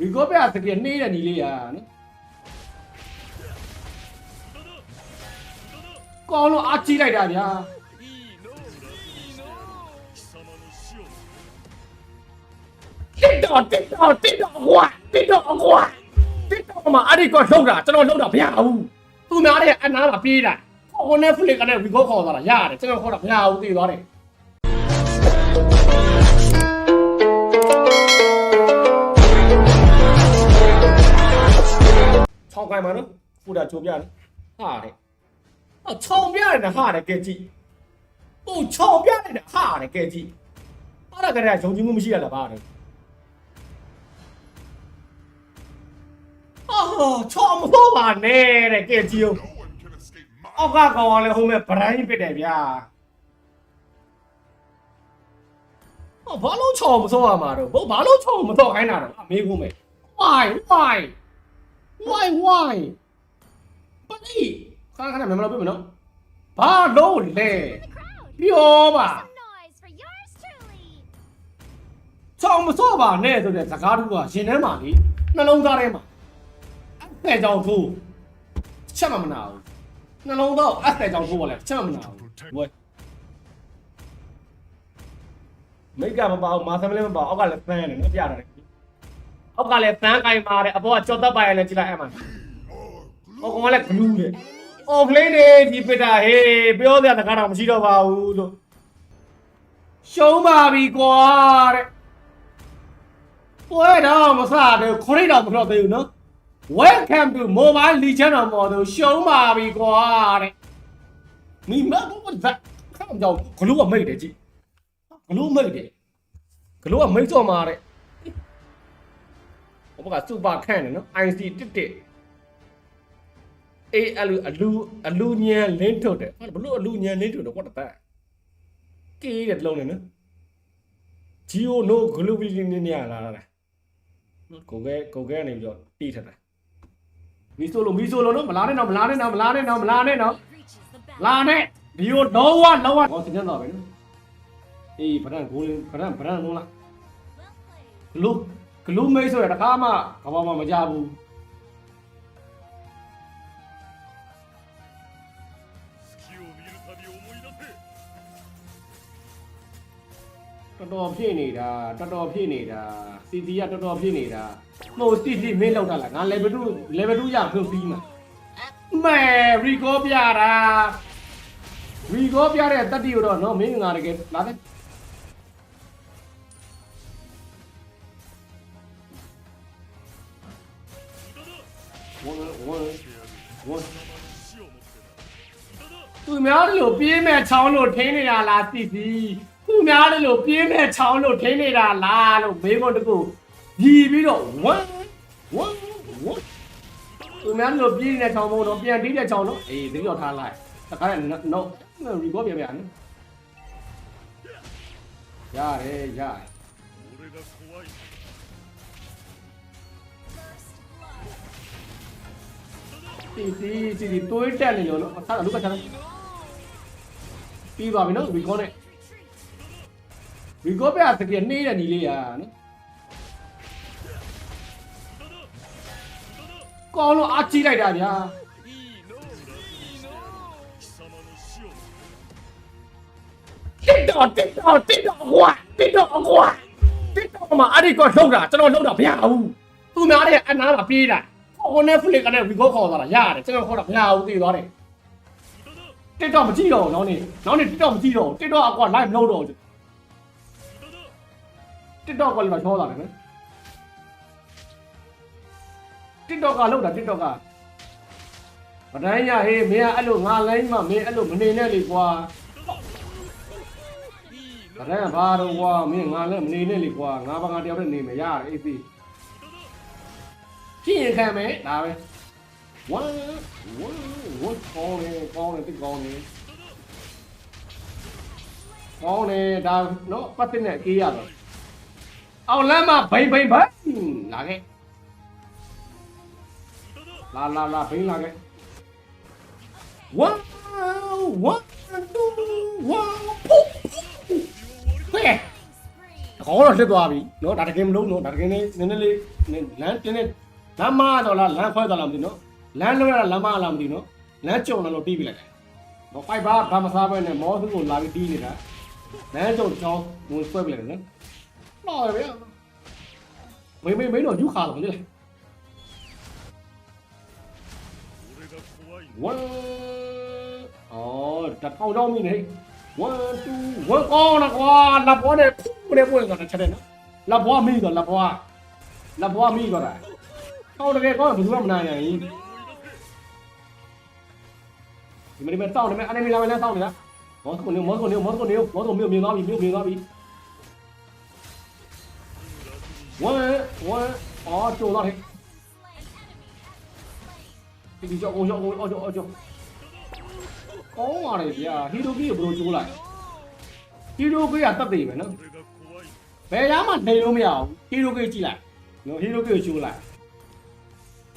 ရီကောပြစကနှေးတဲ့ညီလေးอ่ะနော်ကောင်းလို့အားကြီးလိုက်တာဗျာတစ်တော့တစ်တော့တစ်တော့ကွာတစ်တော့ကွာတစ်တော့မှာအဲ့ဒီကောလှုပ်တာကျွန်တော်လှုပ်တာမရဘူးသူများတဲ့အနားမှာပြေးတာဟိုနဲ့ဖလစ်ကနေရီကောခေါ်သွားတာရတယ်ကျွန်တော်ခေါ်တာမရဘူးသိသွားတယ် ချောင်းကိုင်မှာနော်ဖူတာချိုပြတယ်ဟာတဲ့အော်ချောင်းပြတယ်ဟာတဲ့ကဲကြည့်ဟိုချောင်းပြတယ်ဟာတဲ့ကဲကြည့်အဲ့ဒါကတည်းကယုံကြည်မှုမရှိရလားဗါတယ်အော်ချောင်းမဟုတ်ပါနဲ့တဲ့ကဲကြည့်အောင် No one can escape my အောက်ကကောင်ကလည်းဟိုမဲ့ဗရိုင်းပစ်တယ်ဗျာဟောဘာလို့ချောင်းမစောရမှာတော့ဘဘာလို့ချောင်းမစောခိုင်းတာတော့အမေကူမယ် why why why why ဘာလဲခဏခဏမမလို့ပြမနော်ဘာလို့လဲပြောပါ Some noise for yours truly. ချောင်းမစောပါနဲ့ဆိုတဲ့စကားတူကရှင်ထဲမှာလေနှလုံးသားထဲမှာအဲ့တဲ့ကြောင့်ထိုးချက်မမနာဘူးနှလုံးသားအဲ့တဲ့ကြောင့်ထိုးပါလဲချက်မမနာဘူးဝဲမိတ်ကမပါဘူးမာသမလေးမပါဘူးအောက်ကလည်းသန်းရတယ်နော်ပြရတယ် အောက်ကလည်းသန်းကင်ပါတယ်အပေါ်ကကြော်သက်ပါရလည်းကြည့်လိုက်အဲ့မှာဟောကောင်ကလည်းဂလူးတယ်အော်ဖလေးနေဒီပစ်တာဟေးပြောစရာတကားတော့မရှိတော့ပါဘူးလို့ရှုံးပါပြီကွာတဲ့ပွဲတော့မစားတယ်ခရစ်တော့မတော့သေးဘူးနော် Welcome to Mobile Legend of Model ရှုံးပါပြီကွာတဲ့မိမဘဘဇက်ခမ်းကြောင်ဂလူးကမိတ်တယ်ကြည့်ဂလူးမိတ်တယ်ဂလူးကမိတ်စော်မှာတဲ့ ဘဘကစူပါခန့်တယ်နော် IC တစ်တစ်အေးအလူအလူအလူညံလင်းထုတ်တယ်ဟာဘလို့အလူညံလင်းထုတ်တယ်ကွာတဲ့ကေးတဲ့လုံးနေနော် Geo no globally နေနေရလာတာကိုကဲကိုကဲနေပြီးတော့တီးထက်တာမီဆိုလိုမီဆိုလိုနော်မလာနဲ့နော်မလာနဲ့နော်မလာနဲ့နော်မလာနဲ့နော် Reaches the bell. လာနဲ့ဒီကိုတော့ဝတော့ဝဟောတင်ကြတော့ပဲနော်အေးဗရန်ကိုဗရန်ဗရန်လုံးလား Well played. ဂလူ ဂလူးမိတ်ဆိုရတခါမှကဘာမှမကြဘူးတော်တော်ဖြစ်နေတာတော်တော်ဖြစ်နေတာစီတီကတော်တော်ဖြစ်နေတာမဟုတ်စီတီမင်းလောက်တာလားငါ level 2 level 2ရဖွင့်ပြီးမှာမဲရီကောပြတာရီကောပြတဲ့တတိကိုတော့နော်မင်းငါတကယ်လာတယ် ဝင်ဝင်ဝင်သူများတို့လိုပြေးမဲ့ချောင်းလို့ထိန်းနေတာလားသိပြီသူများတို့လိုပြေးမဲ့ချောင်းလို့ထိန်းနေတာလားလို့မေးဖို့တကူညီပြီးတော့ဝမ်ဝမ်ဝမ်သူများတို့လိုပြေးနေတဲ့ချောင်းမဟုတ်တော့ပြန်တီးတဲ့ချောင်းတော့အေးသိတော့ထားလိုက်တခါနဲ့ no record ပြန်ပြန်ရတယ်ရတယ် တီတီတီတွေးတက်နေလို့နော်ဆားတာလူကချာလိုက်ပြီးပါပြီနော် recall နဲ့ recall ပြရစကရနှေးတယ်ညီလေးရာနော်ကောင်းလို့အကြီးလိုက်တာဗျာတိတော့တိတော့တိတော့ဟွာတိတော့ဟွာတိတော့မှာအဲ့ဒီကောလှုပ်တာကျွန်တော်လှုပ်တာမရဘူးသူများတဲ့အနားမှာပြေးတာ ဟိုနဲ့ဖလစ်ကနေ record ခေါ်သွားတာရတယ်ကျွန်တော်ခေါ်တာမရဘူးသိသွားတယ်တစ်တော့မကြည့်တော့ဘူးနောက်နေ့နောက်နေ့တစ်တော့မကြည့်တော့ဘူးတစ်တော့အကွာ live မလုပ်တော့ဘူးတစ်တော့ကလည်းချောတာလေနော်တစ်တော့ကလှုပ်တာတစ်တော့ကဗတိုင်းရဟေးမင်းကအဲ့လိုငါလိုင်းမှမင်းအဲ့လိုမနေနဲ့လေကွာဗရန်ဘာတော့ကွာမင်းငါလည်းမနေနဲ့လေကွာငါဘာငါတယောက်တည်းနေမယ်ရတယ်အေးစီ ဖြစ်ရင်ခံမယ်ဒါပဲဝမ်ဝမ်ဝမ်ကောင်းတယ်ကောင်းတယ်တိတ်ကောင်းတယ်ကောင်းတယ်ဒါနော်ပတ်တဲ့နဲ့အေးရတော့အောင်လမ်းမှာဘိမ့်ဘိမ့်ဘိုင်းလာခဲ့လာလာလာဘိမ့်လာခဲ့ဝမ်ဝမ်တူဝမ်ဖူဟဲ့ခေါင်းတော့လှစ်သွားပြီနော်ဒါတကယ်မလုံးနော်ဒါတကယ်နည်းနည်းလေးလမ်းတင်းနေ လမ်းမတော့လားလမ်းခွဲတော့လားမသိနော်လမ်းလွဲတာလမ်းမလားမသိနော်လမ်းကြုံတော့တီးပြလိုက်တယ်မော်ဖိုက်ဘာဘာမစားပဲနဲ့မော်သူ့ကိုလာပြီးတီးနေတာလမ်းကြုံကြောင်းဝင်ဆွဲပြလိုက်တယ်နော်တော့ရပြန်မေမေမေတော့ယူခါတော့လေဝမ်အော်တထောင်တော့မိနေဝမ်တူဝမ်ကောင်းတော့ကွာလက်ဘောနဲ့ပူနေပွင့်တော့တစ်ချက်နဲ့နော်လက်ဘောမိတော့လက်ဘောလက်ဘောမိတော့တာ ဟောင်းတကယ်ကောင်းဘယ်သူမှမနိုင်နိုင်ဘူးဒီမင်းမဲတောက်နေမဲအနေမီလာမဲနဲ့တောက်နေတာမော့စကိုနေမော့စကိုနေမော့စကိုနေမော့စကိုမြို့မြင်သွားပြီမြို့မြင်သွားပြီဝမ်ဝမ်အော်ကျိုးသွားတယ်ဒီဒီကြောက်အောင်ကြောက်အောင်ကြောက်အောင်ကြောက်ကောင်းပါလေဗျာဟီရိုကီကိုဘယ်လိုကျိုးလိုက်ဟီရိုကီကတတ်တယ်ပဲနော်ဘယ်ရမှနေလို့မရဘူးဟီရိုကီကြည့်လိုက်နော်ဟီရိုကီကိုကျိုးလိုက်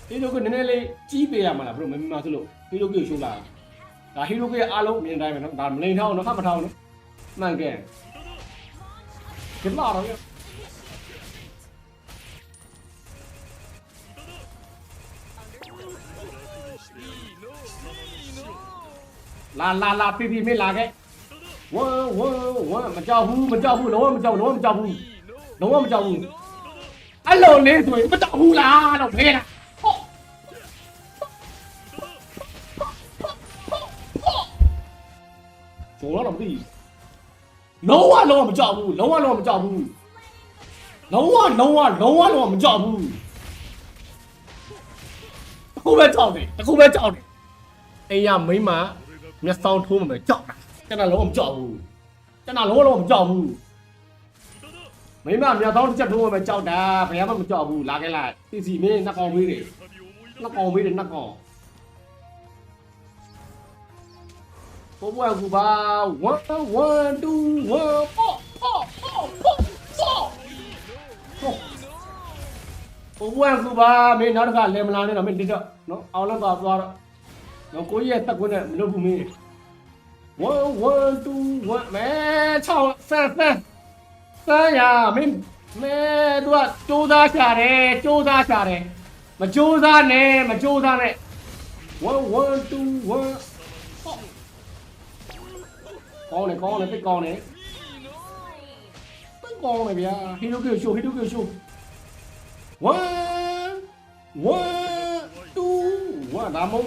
ဟီရိုကီနည်းနည်းလေးကြီးပေးရမှာလားဘယ်လိုမမမဆိုလို့ဟီရိုကီကိုကျိုးလိုက်ဒါဟီရိုကီအားလုံးအမြင်တိုင်းပဲနော်ဒါမလိန်ထောင်းနော်ခတ်မထောင်းနော်မှန်ကဲဒီလာတော့လာလာလာပြပြမေးလာခဲ့ဝမ်ဝမ်ဝမ်မကြောက်ဘူးမကြောက်ဘူးလုံးဝမကြောက်လုံးဝမကြောက်ဘူးလုံးဝမကြောက်ဘူးအဲ့လိုလေးဆိုရင်မကြောက်ဘူးလားတော့ဖေးလား သိလုံးဝလုံးဝမကြောက်ဘူးလုံးဝလုံးဝမကြောက်ဘူးလုံးဝလုံးဝလုံးဝလုံးဝမကြောက်ဘူးတစ်ခုပဲကြောက်တယ်တစ်ခုပဲကြောက်တယ်အိမ်ရမိမမျက်စောင်းထိုးမှပဲကြောက်တာကျွန်တော်လုံးဝမကြောက်ဘူးကျွန်တော်လုံးဝလုံးဝမကြောက်ဘူးမိမမျက်စောင်းတစ်ချက်ထိုးမှပဲကြောက်တာဘယ်မှမကြောက်ဘူးလာခဲ့လိုက်စီစီမင်းနှက်ကောင်မေးတယ်နှက်ကောင်မေးတယ်နှက်ကောင် ဘောဘောကူပါ1 1 2 1ပေါ့ပေါ့ပေါ့ပေါ့ပေါ့ဘောဘောကူပါမင်းနောက်တစ်ခါလဲမလာနဲ့တော့မင်းတိတော့နော်အောင်လောက်သွားသွားတော့နော်ကိုကြီးရဲ့တက်ခွန်းနဲ့မလုပ်ဘူးမင်း one one two one မဲ6ဆန်းဆန်းဆန်းရမင်းမဲသူကစူးစားချတယ်စူးစားချတယ်မစူးစားနဲ့မစူးစားနဲ့ one one two one ကောင်းတယ်ကောင်းတယ်သိကောင်းတယ်သိကောင်းတယ်ဗျာဟီရိုကီရှိုးဟီရိုကီရှိုး one one two one ဒါမို့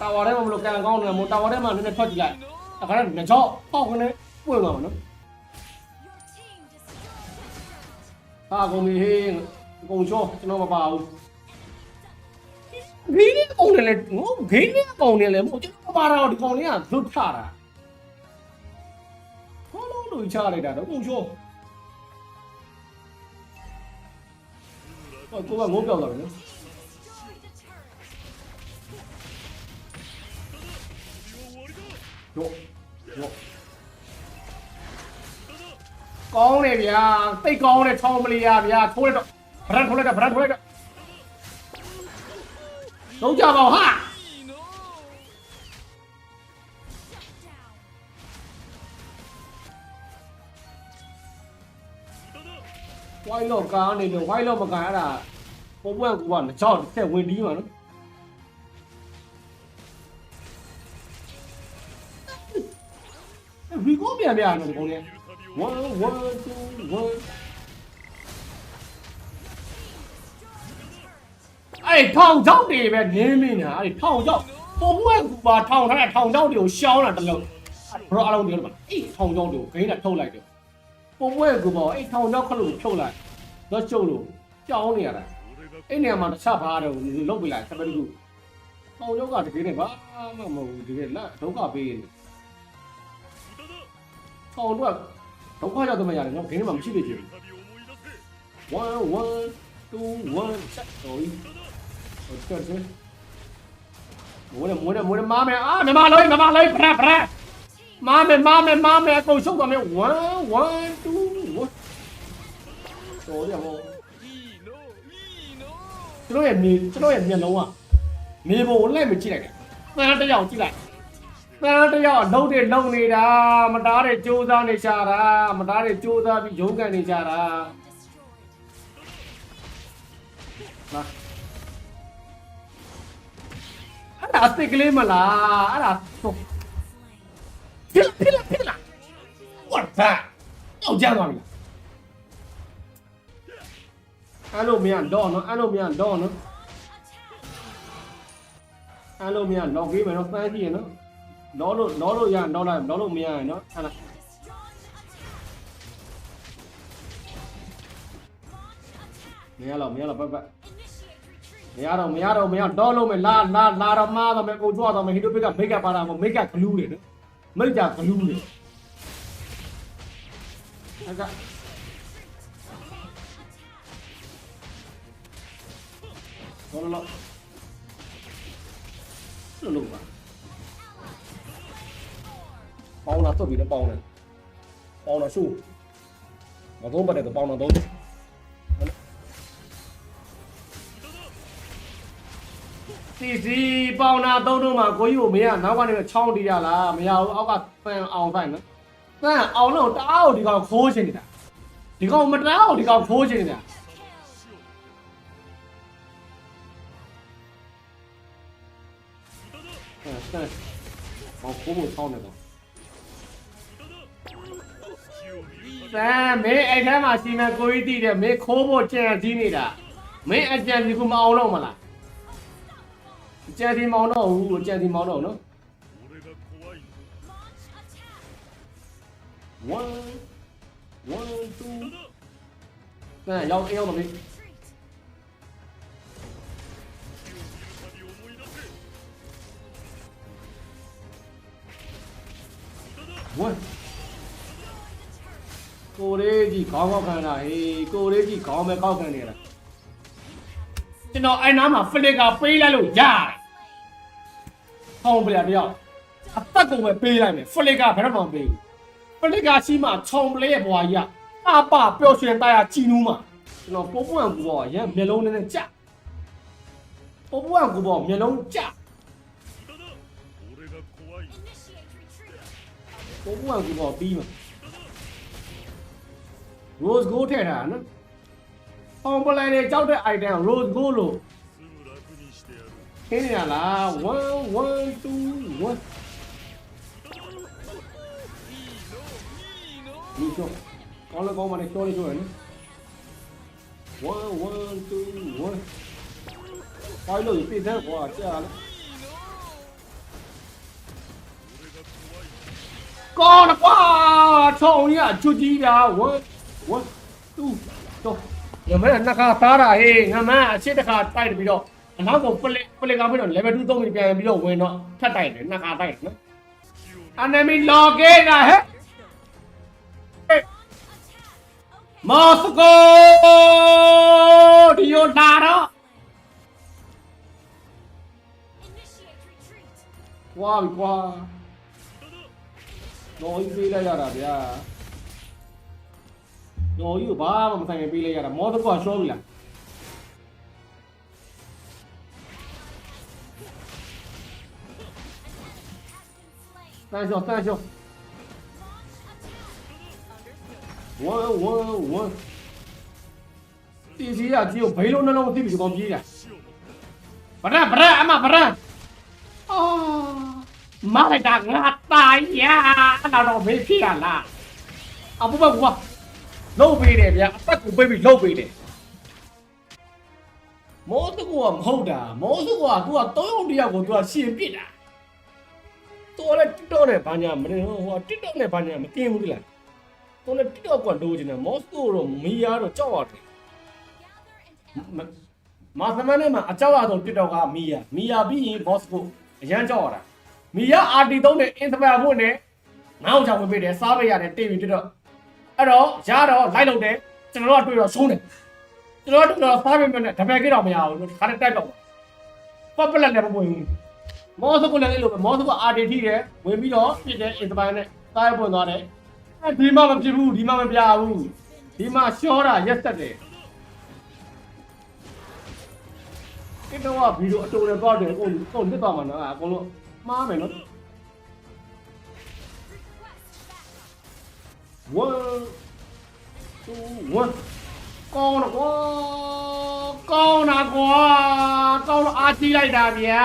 တာဝါထဲမှာမလို့ကန်ကောင်းတယ်မို့တာဝါထဲမှာနည်းနည်းထွက်ကြည့်လိုက်အခါနဲ့ငကြောက်ပေါက်ကနေပွင့်သွားမှာနော် Your team destroyed a turret. ဟာကုန်ပြီဟေးအကုန်ချောကျွန်တော်မပါဘူးဂိမ်းနဲ့အကုန်နဲ့လေငိုဂိမ်းနဲ့အကုန်နဲ့လေမို့ကျွန်တော်မပါတော့ဒီကောင်လေးကဇွတ်ထတာ ဟောလုံးလို့ချလိုက်တာတော့အကုန်ချောဟောကိုကငိုးပြောက်သွားပြီနော် Destroyed a turret. ရောရောကောင်းတယ်ဗျာတိတ်ကောင်းတယ်ချော white lock ကားနေလို့ white lock မကန်အဲ့ဒါပုံမှန်ကူကမကြောက်တစ်ဆက်ဝင်ပြီးမှာနော်ရီကိုပြန်ပြရမယ်ဒီကောင်လေး1 1 2 1အဲ့ထောင်ချောက်တွေပဲနင်းမင်းဟာအဲ့ထောင်ချောက်ပုံမှန်ကူပါထောင်ထားတဲ့ထောင်ချောက်တွေကိုရှောင်းတာတလုံးဘရောအလုံးတွေလို့ပါအဲ့ထောင်ချောက်တွေကိုဂိမ်းတာထုတ်လိုက်တယ်ပုံမှန်ကူပါအဲ့ထောင်ချောက်ခလို့ထုတ်လိုက် တော့ကျုံလို့ကြောင်းနေရတာအဲ့နေရာမှာတခြားဘာတော့လုတ်ပြလိုက်စပယ်တူပေါင်ရောက်ကတကယ်နဲ့ဘာမှမဟုတ်ဘူးတကယ်လက်ဒုက္ခပေးနေပေါင်တော့ဒုက္ခရောက်တော့မရတယ်နော်ဂိမ်းထဲမှာမရှိဖြစ်ဖြစ်1 1 2 1ချက်တော့ဟိုချက်ချက်မိုးရမိုးရမိုးရမာမဲအာမမလိုက်မမလိုက်ဖရက်ဖရက်မာမဲမာမဲမာမဲအကုန်ရှုပ်သွားမယ်1 1 2 တော်ရမောကျွန်တော်ရဲ့မြေကျွန်တော်ရဲ့မျက်လုံးကမြေပုံကိုလှည့်မကြည့်လိုက်တယ်။သန်းတစ်ယောက်ကြည့်လိုက်။တန်းတယောက်လုံးတွေလုံနေတာမတားတွေစူးစမ်းနေကြတာမတားတွေစူးစမ်းပြီးရုန်းကန်နေကြတာလာအဲ့ဒါအစ်စ်ကလေးမလားအဲ့ဒါတော့ဖြစ်ဖြစ်လာဖြစ်လာ what that တော့ကြမ်းသွားပြီလား အဲ့လိုမြန်တော့နော်အဲ့လိုမြန်တော့နော်အဲ့လိုမြန်တော့ပေးမယ်နော်ပန်းကြည့်ရနော်လောလို့လောလို့ရတော့လိုက်လောလို့မရရင်နော်အဲ့ဒါမရတော့မရတော့ပတ်ပတ်မရတော့မရတော့မရတော့လို့မယ်လာလာလာတော့မှာတော့မယ်ကိုကြွတော့မယ်ဟီတိုပစ်ကမိတ်ကပါတာမမိတ်ကဂလူးတယ်နော်မိတ်ကဂလူးတယ်အဲ့က လောလောလောလို့ပါပေါင်းလာတော့ပြီးတော့ပေါင်းတယ်ပေါင်းလာရှုမသုံးပတ်တဲ့ပေါင်းတော့သုံးစီစီပေါင်းလာသုံးတော့မှကိုကြီးကိုမင်းကနောက်ကနေချောင်းတီးရလားမရဘူးအောက်ကဖန်အောင်ဆိုင်နော်ဖန်အောင်လို့တအားကိုဒီကောင်ခိုးချင်နေတာဒီကောင်မတအားကိုဒီကောင်ခိုးချင်နေတာ ဆက်ဆက်ဟောကိုဘုံထောင်းနေတော့ဆမ်မင်းအဲ့ထဲမှာစီမံကိုကြီးတည်တယ်မင်းခိုးဖို့ကြံစည်နေတာမင်းအကြံစီကူမအောင်တော့မလားအကြံစီမအောင်တော့ဘူးအကြံစီမအောင်တော့နော်1 1 2 3ရောက်အေးရောက်တော့ပြီ 1ကိုလေးကြီးခေါင်းကောက်ခံတာဟေးကိုလေးကြီးခေါင်းပဲကောက်ခံနေတာကျွန်တော်အဲ့နားမှာဖလစ်ကပေးလိုက်လို့ရတယ်ဟောင်းပြရတယောက်အသက်ကုန်ပဲပေးလိုက်မယ်ဖလစ်ကဘယ်တော့မှမပေးဘူးဖလစ်ကရှိမှခြုံပလေးရဲ့ဘွာကြီးကအပပျော်ရွှင်တရားကြည်နူးမှာကျွန်တော်ပိုးပွန့်ကူပေါ့ရမ်းမျက်လုံးနဲ့နဲ့ကြပိုးပွန့်ကူပေါ့မျက်လုံးကြ ကိုကူကကိုကပြီးမှာ rose gold ထည့်ထားတာနော်အောင်ပလိုင်းနဲ့ကြောက်တဲ့ item rose gold လို့ခင်းရလား1 1 2 1ဒီကျော်ကောင်းလေကောင်းမနဲ့ကျော်လေးကျော်ရနော်1 1 2 1ဘာလို့ပြည့်တဲ့ဟောကြာလား ကောင်းကွာချောင်းရချွတ်ကြီးတာ1 1 2တော့ငမနှစ်ခါသားတာဟေးငမအချစ်တစ်ခါတိုက်ပြီးတော့အနောက်ကိုပလက်ပလက်ကပြီးတော့ level 2 3ပြန်ပြီးတော့ဝင်တော့ထပ်တိုက်တယ်နှစ်ခါတိုက်တယ်နော် enemy login ဟဲ့မော်စကိုဒီယိုလာတော့ဝါပြီကွာ တော်ကြီးပေးလိုက်ရတာဗျာတော်ကြီးကိုဘာမှမဆိုင်ရင်ပေးလိုက်ရတာမော်စကိုကရှော့ပြီလားတန်းရှော့တန်းရှော့ဝမ်ဝမ်ဝမ်တီစီကကြီးကိုဘိန်းလုံးနှလုံးသိပြီဒီကောင်ပြေးတာဗရဗရအမဗရအော် မလိုက်တာငါตายရတော့တော့ဘေးဖြစ်ရလားအပူပကူကလှုပ်ပေးတယ်ဗျာအပတ်ကိုပေးပြီးလှုပ်ပေးတယ်မိုးတကူကမဟုတ်တာမိုးစုကသူကတုံးရုံတယောက်ကိုသူကရှင်ပစ်တာသူကလည်း TikTok နဲ့ဘာညာမနေဟိုက TikTok နဲ့ဘာညာမတင်ဘူးလားသူလည်း TikTok ကလိုချင်တယ်မော့စ်ကိုတော့မီယာတော့ကြောက်ရတယ်မာသမန်နဲ့မှာအကြောက်ရဆုံး TikTok ကမီယာမီယာပြီးရင်မော့စ်ကိုအရန်ကြောက်ရတာ မီယာအာတီသုံးနဲ့အင်စပါဖို့နဲ့ငေါ့ချောင်ဝင်ပေးတယ်စားပေးရတယ်တိတ်ပြီးတစ်တော့အဲ့တော့ရတော့လိုက်လို့တယ်ကျွန်တော်တို့ကတွေ့တော့ရှုံးတယ်ကျွန်တော်တို့တော့စားပေးမယ်နဲ့တပည့်ကြီးတော့မရဘူးလို့ခါတဲ့တိုက်တော့ပတ်ပလက်လည်းမပွင့်ဘူးမောစကိုလည်းအဲ့လိုပဲမောစကိုအာတီထိတယ်ဝင်ပြီးတော့ပြစ်တယ်အင်စပါနဲ့စားရပွင့်သွားတယ်အဲဒီမှမဖြစ်ဘူးဒီမှမပြဘူးဒီမှရှောတာရက်ဆက်တယ်တစ်တော့ဗီဒီယိုအတူတူတော့တယ်ကိုကိုနစ်သွားမှာနော်အကုန်လုံး မှားမယ်နော်ဝမ်တူဝမ်ကောင်းတော့ကွာကောင်းတာကွာကောင်းတော့အားကြီးလိုက်တာဗျာ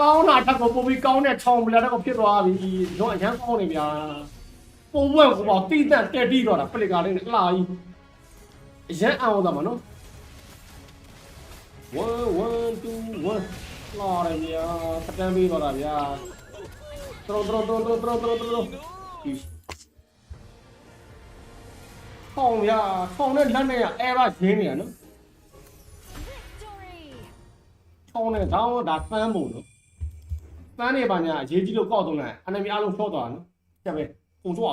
ကောင်းတာတက်ကိုပုံပြီးကောင်းတဲ့ထောင်ပလာတက်ကိုဖြစ်သွားပြီတော့အရန်ကောင်းနေဗျာပုံဝက်ကိုပေါ့တိတက်တက်ပြီးတော့တာပလစ်ကာလေးနဲ့အလားကြီးအရန်အောင်သွားမှာနော်1 1 2 1 လာရဗျာစတန်ပြီးတော့တာဗျာတရောတရောတရောတရောတရောတရောဒီထောင်ဗျာထောင်နဲ့လက်နဲ့အဲဘာရင်းနေရနော် Victory! ထောင်းနဲ့ဒါတော့ဒါစမ်းပုံနော်စမ်းနေပါညာအရေးကြီးလို့ကောက်တော့လိုက်အနမီအားလုံးချော့သွားနော်ချက်ပဲပုံချော့